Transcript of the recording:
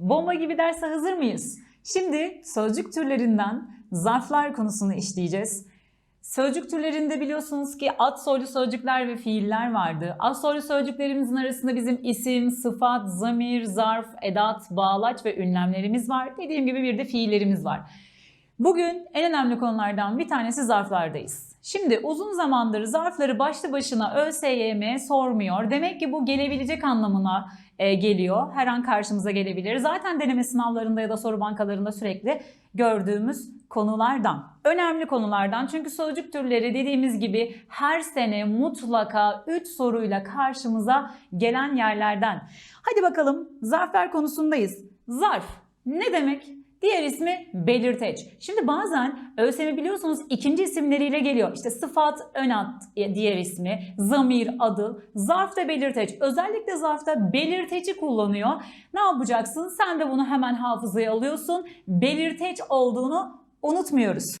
Bomba gibi derse hazır mıyız? Şimdi sözcük türlerinden zarflar konusunu işleyeceğiz. Sözcük türlerinde biliyorsunuz ki ad soylu sözcükler ve fiiller vardı. Ad soylu sözcüklerimizin arasında bizim isim, sıfat, zamir, zarf, edat, bağlaç ve ünlemlerimiz var. Dediğim gibi bir de fiillerimiz var. Bugün en önemli konulardan bir tanesi zarflardayız. Şimdi uzun zamandır zarfları başlı başına ÖSYM sormuyor. Demek ki bu gelebilecek anlamına e, geliyor. Her an karşımıza gelebilir. Zaten deneme sınavlarında ya da soru bankalarında sürekli gördüğümüz konulardan. Önemli konulardan çünkü sözcük türleri dediğimiz gibi her sene mutlaka 3 soruyla karşımıza gelen yerlerden. Hadi bakalım zarflar konusundayız. Zarf ne demek? Diğer ismi belirteç. Şimdi bazen ÖSYM biliyorsunuz ikinci isimleriyle geliyor. İşte sıfat, ön ad diğer ismi, zamir, adı, zarf da belirteç. Özellikle zarfta belirteci kullanıyor. Ne yapacaksın? Sen de bunu hemen hafızaya alıyorsun. Belirteç olduğunu unutmuyoruz.